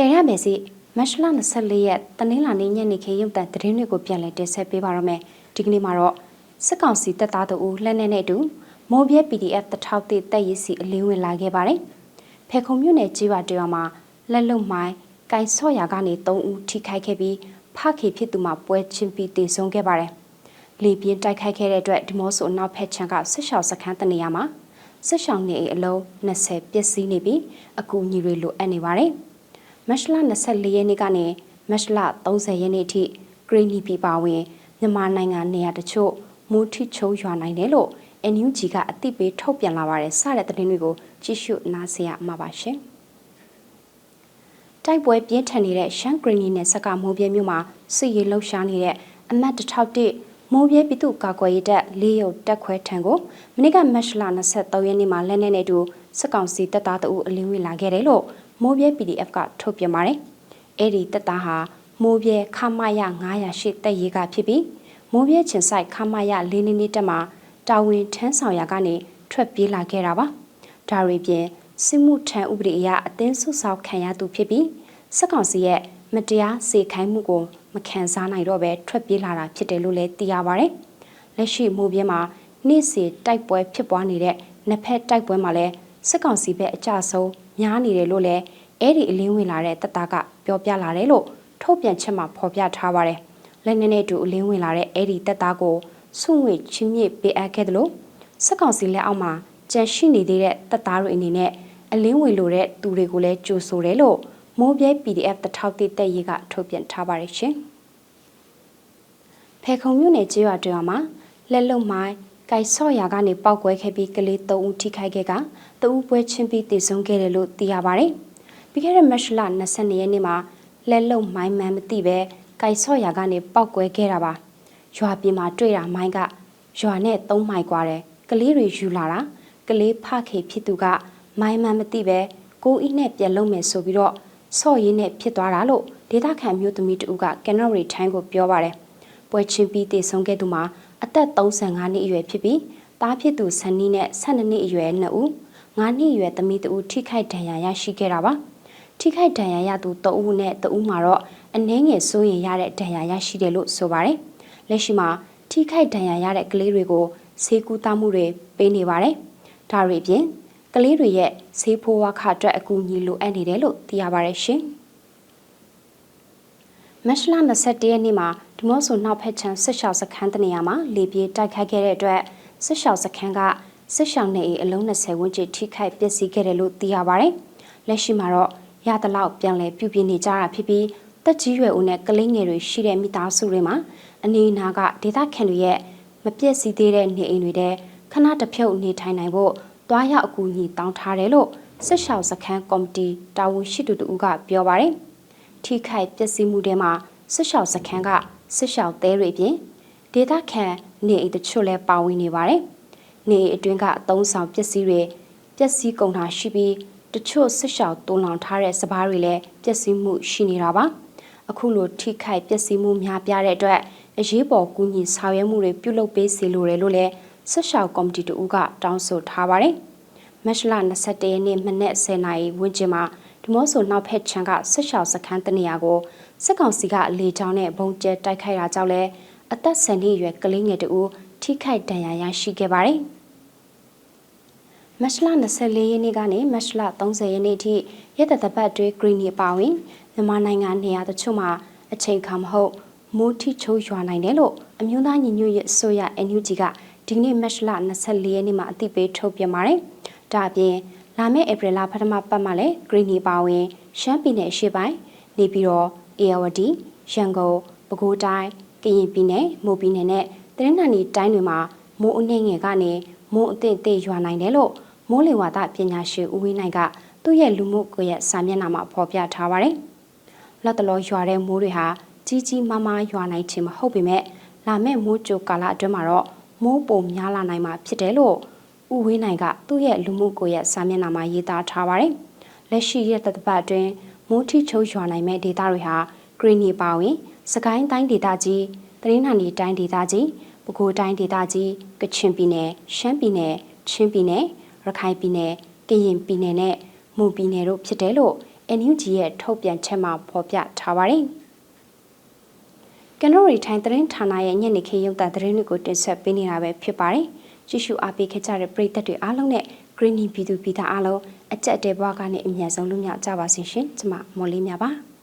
တယ်ရမယ်စီမတ်လ24ရက်တနင်္လာနေ့ညနေခင်းရုပ်သံသတင်းတွေကိုပြန်လည်တင်ဆက်ပေးပါရမယ်ဒီကနေ့မှာတော့စစ်ကောင်စီတပ်သားတို့လက်နက်နဲ့အတူမိုးပြဲ PDF တထောက်တိတက်ရည်စီအလင်းဝင်လာခဲ့ပါတယ်ဖေခုံမြို့နယ်ကြီးပါတရွာမှာလက်လုံမိုင်းကင်ဆော့ရာကနေ3ဦးထိခိုက်ခဲ့ပြီးဖခေဖြစ်သူမှာပွဲချင်းပြီးတည်ဆုံခဲ့ပါတယ်လေပြင်းတိုက်ခိုက်ခဲ့တဲ့အတွက်ဒီမော့ဆိုအနောက်ဖက်ချန်ကဆစ်ရှောက်စခန်းတနေရာမှာဆစ်ရှောက်နေအလုံး20ပျက်စီးနေပြီးအကူအညီတွေလိုအပ်နေပါတယ် မတ်လ24ရက်နေ့ကနေမတ်လ30ရက်နေ့အထိဂရင်းနီပြည်ပါဝင်မြန်မာနိုင်ငံနေရာတချို့မူထိချုံရွာနိုင်တယ်လို့ NUG ကအသိပေးထုတ်ပြန်လာပါတယ်စတဲ့သတင်းတွေကိုကြည့်ရှုနားဆင်ရမှာပါရှင်တိုက်ပွဲပြင်းထန်နေတဲ့ရှမ်းဂရင်းနီနဲ့စကမိုးပြဲမြို့မှာစစ်ရေးလှုပ်ရှားနေတဲ့အမတ်တထောက်တစ်မိုးပြဲပြည်သူ့ကာကွယ်ရေးတပ်လေးရုပ်တက်ခွဲထံကိုမနေ့ကမတ်လ23ရက်နေ့မှာလက်နက်နဲ့တူစစ်ကောင်စီတပ်သားတအုပ်အလင်းဝင်လာခဲ့တယ်လို့ မိုးပြဲ PDF ကထုတ်ပြန်ပါတယ်။အဲ့ဒီတပ်သားဟာမိုးပြဲခမရ908တပ်ရေးကဖြစ်ပြီးမိုးပြဲချင်ဆိုင်ခမရလေးနေနေတက်မှာတာဝန်ထမ်းဆောင်ရာကနေထွက်ပြေးလာခဲ့တာပါ။ဒါရီပြင်စစ်မှုထမ်းဥပဒေအရအသင်းဆုဆောက်ခံရသူဖြစ်ပြီးစစ်ကောင်စီရဲ့မတရားစေခိုင်းမှုကိုမခံစားနိုင်တော့ပဲထွက်ပြေးလာတာဖြစ်တယ်လို့လည်းသိရပါဗျ။လက်ရှိမိုးပြင်းမှာနေ့စီတိုက်ပွဲဖြစ်ပွားနေတဲ့နှစ်ဖက်တိုက်ပွဲမှာလည်း စစ်ကောင်စီဘက်အကြဆုံးများနေတယ်လို့လည်းအဲ့ဒီအလင်းဝင်လာတဲ့တပ်သားကပြောပြလာတယ်လို့ထုတ်ပြန်ချက်မှာဖော်ပြထားပါတယ်။လက်နက်နဲ့တူအလင်းဝင်လာတဲ့အဲ့ဒီတပ်သားကိုစုငွေချင်းမြစ်ပေးအပ်ခဲ့တယ်လို့စစ်ကောင်စီလက်အောက်မှာကြန့်ရှိနေသေးတဲ့တပ်သားတွေအနေနဲ့အလင်းဝင်လိုတဲ့သူတွေကိုလည်းကြိုဆိုတယ်လို့မိုးပြဲ PDF တထောက်တိတက်ရေးကထုတ်ပြန်ထားပါတယ်ရှင်။ဖေခုံမြို့နယ်ကျေးရွာတွေမှာလက်လုံမိုင်း ၊ကိုက်ဆော့ရာကနေပောက်ကွဲခဲ့ပြီးကလေး၃ဦးထိခိုက်ခဲ့က၃ဦးပွဲချင်းပြီးတည်ဆုံးခဲ့တယ်လို့သိရပါဗျ။ပြီးခဲ့တဲ့မတ်လ22ရက်နေ့မှာလက်လုံမိုင်းမှန်မသိပဲကိုက်ဆော့ရာကနေပောက်ကွဲခဲ့တာပါ။ရွာပြင်မှာတွေ့တာမိုင်းကရွာနဲ့၃မိုင်ကွာတယ်။ကလေးတွေယူလာတာကလေးဖခင်ဖြစ်သူကမိုင်းမှန်မသိပဲကိုအီးနဲ့ပြက်လုံးမယ်ဆိုပြီးတော့ဆော့ရင်းနဲ့ဖြစ်သွားတာလို့ဒေတာခံမျိုးသမီးတူကကနော်ရီထိုင်းကိုပြောပါတယ်။ပွဲချင်းပြီးတည်ဆုံးခဲ့သူမှာ အသက်35နှစ်အရွယ်ဖြစ်ပြီးသားဖြစ်သူဆန်နီနဲ့12နှစ်အရွယ်2ဦး9နှစ်အရွယ်သမီးတဦးထိခိုက်ဒဏ်ရာရရှိခဲ့တာပါ။ထိခိုက်ဒဏ်ရာရသူ3ဦးနဲ့2ဦးမှာတော့အနှဲငယ်စိုးရင်ရတဲ့ဒဏ်ရာရရှိတယ်လို့ဆိုပါတယ်။လက်ရှိမှာထိခိုက်ဒဏ်ရာရတဲ့ကလေးတွေကိုဆေးကူတာမှုတွေပေးနေပါတယ်။ဒါတွေပြင်ကလေးတွေရဲ့ဆေးဖိုးဝါခအတွက်အကူအညီလိုအပ်နေတယ်လို့သိရပါတယ်ရှင်။မတ်လ21ရက်နေ့မှာ ဒီမော့ဆိုနောက်ဖက်ချန်ဆစ်ရှောက်စခန်းတနေရာမှာလေပြေးတိုက်ခိုက်ခဲ့တဲ့အတွက်ဆစ်ရှောက်စခန်းကဆစ်ရှောက်နေအလုံး20ဝန်းကျင်ထိခိုက်ပျက်စီးခဲ့တယ်လို့သိရပါတယ်။လက်ရှိမှာတော့ရတလောက်ပြန်လည်ပြုပြင်နေကြတာဖြစ်ပြီးတက်ကြီးရွယ်ဦးနဲ့ကလေးငယ်တွေရှိတဲ့မိသားစုတွေမှာအနေအနာကဒေသခံတွေရဲ့မပြည့်စည်သေးတဲ့နေအိမ်တွေတဲ့ခဏတစ်ဖြုတ်နေထိုင်နိုင်ဖို့တွားရောက်အကူအညီတောင်းထားတယ်လို့ဆက်ရှောက်စခန်းကော်မတီတာဝန်ရှိသူတို့ကပြောပါတယ်။ထိခိုက်ပျက်စီးမှုတွေမှာဆက်ရှောက်စခန်းက ဆက်ရှောက်သဲတွေပြင်ဒေသခံနေအိမ်တချို့လည်းပါဝင်နေပါတယ်။နေအတွင်းကအသုံးဆောင်ပစ္စည်းတွေပျက်စီးကုန်တာရှိပြီးတချို့ဆက်ရှောက်တုံလောင်ထားတဲ့စပားတွေလည်းပျက်စီးမှုရှိနေတာပါ။အခုလိုထိခိုက်ပျက်စီးမှုများပြားတဲ့အတွက်အရေးပေါ်ကူညီဆောင်ရွက်မှုတွေပြုလုပ်ပေးစီလိုတယ်လို့လည်းဆက်ရှောက်ကော်မတီတူကတောင်းဆိုထားပါတယ်။မတ်လ21ရက်နေ့မနက်10:00နာရီဝန်းကျင်မှာဒီမော့ဆိုနောက်ဖက်ချန်ကဆက်ရှောက်စခန်းတနေရာကို စစ်ကောင်စီကလေကြောင်းနဲ့ဘုံကျဲတိုက်ခိုက်တာကြောင့်လည်းအသက်10နှစ်အရွယ်ကလေးငယ်တူထိခိုက်ဒဏ်ရာရရှိခဲ့ပါတယ်။မတ်လ24ရက်နေ့ကနေမတ်လ30ရက်နေ့ထိရက်သက်ပတ်တွဲဂရီနီပါဝင်မြန်မာနိုင်ငံနေရာတချို့မှာအချိန်ခါမဟုတ်မိုးထိချိုးရွာနိုင်တယ်လို့အမျိုးသားညီညွတ်ရေးအစိုးရ NUG ကဒီနေ့မတ်လ24ရက်နေ့မှာအသိပေးထုတ်ပြန်ပါတယ်။ဒါအပြင်လာမယ့်ဧပြီလပထမပတ်မှာလည်းဂရီနီပါဝင်ရှမ်းပြည်နယ်ရှေ့ပိုင်းနေပြီးတော့ အေယာဝတီရန်ကုန်ပဲခူးတိုင်းကရင်ပြည်နယ်မိုးပြည်နယ်နဲ့တရင်းနာနီတိုင်းတွေမှာမိုးအနှဲငယ်ကနေမိုးအသင့်အသေးရွာနိုင်တယ်လို့မိုးလေဝသပညာရှင်ဦးဝင်းနိုင်ကသူ့ရဲ့လူမှုကွန်ရက်စာမျက်နှာမှာဖော်ပြထားပါတယ်။လက်တလောရွာတဲ့မိုးတွေဟာကြီးကြီးမားမားရွာနိုင်ခြင်းမဟုတ်ပေမဲ့လာမယ့်မိုးကြိုကာလအတွင်းမှာတော့မိုးပုံများလာနိုင်မှာဖြစ်တယ်လို့ဦးဝင်းနိုင်ကသူ့ရဲ့လူမှုကွန်ရက်စာမျက်နှာမှာရေးသားထားပါတယ်။လက်ရှိရက်သက်ပတ်အတွင်း မိုးထိချုံရွာနိုင်မဲ့ဒေသတွေဟာဂရီနီပါဝင်စကိုင်းတိုင်းဒေသကြီးတရင်းနာနီတိုင်းဒေသကြီးပဲခူးတိုင်းဒေသကြီးကချင်ပြည်နယ်ရှမ်းပြည်နယ်ချင်းပြည်နယ်ရခိုင်ပြည်နယ်ကရင်ပြည်နယ်နဲ့မွန်ပြည်နယ်တို့ဖြစ်တယ်လို့ NUG ရဲ့ထုတ်ပြန်ချက်မှာဖော်ပြထားပါတယ်။ကနရိုရီထိုင်းသတင်းဌာနရဲ့ညနေခင်းရုပ်သံသတင်းတွေကိုတင်ဆက်ပေးနေတာပဲဖြစ်ပါတယ်။ကြည့်ရှုအားပေးခဲ့ကြတဲ့ပရိသတ်တွေအားလုံးနဲ့ Green New ပြည်သူပြည်သားအားလုံးအကြက်တဲဘွားကနေအမြတ်ဆုံးလွတ်မြောက်ကြပါစေရှင်။ကျွန်မမော်လေးမြပါ။